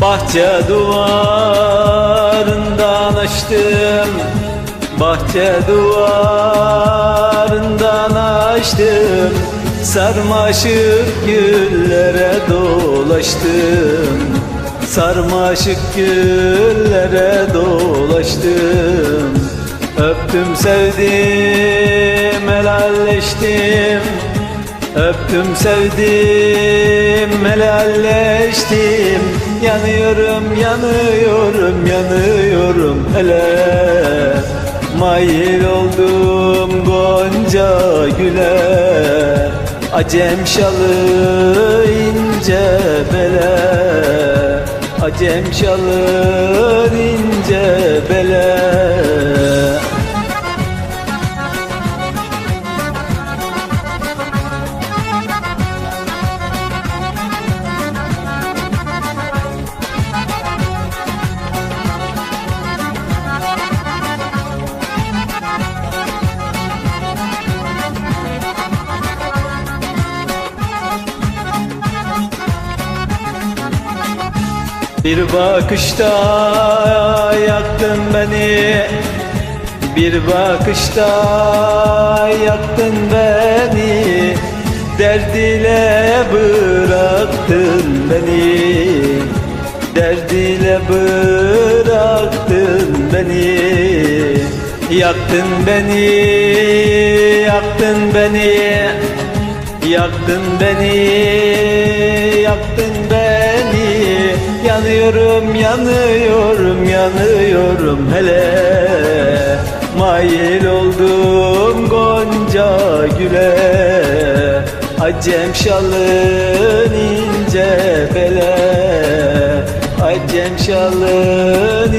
Bahçe duvarından açtım. Bahçe duvarından açtım. Sarmaşık güllere dolaştım. Sarmaşık güllere dolaştım. Öptüm sevdim helalleştim Öptüm sevdim helalleştim. Yanıyorum yanıyorum yanıyorum. Hele Mayil oldum gonca güle. Acem şalı ince bele. Acem şalı ince bele Bir bakışta yaktın beni. Bir bakışta yaktın beni. Derd ile bıraktın beni. Derd ile bıraktın beni. Yaktın beni, yaktın beni. Yaktın beni, Yanıyorum, yanıyorum, yanıyorum hele. Mail oldum gonca güle. Acem şalın ince bele. Acem şalın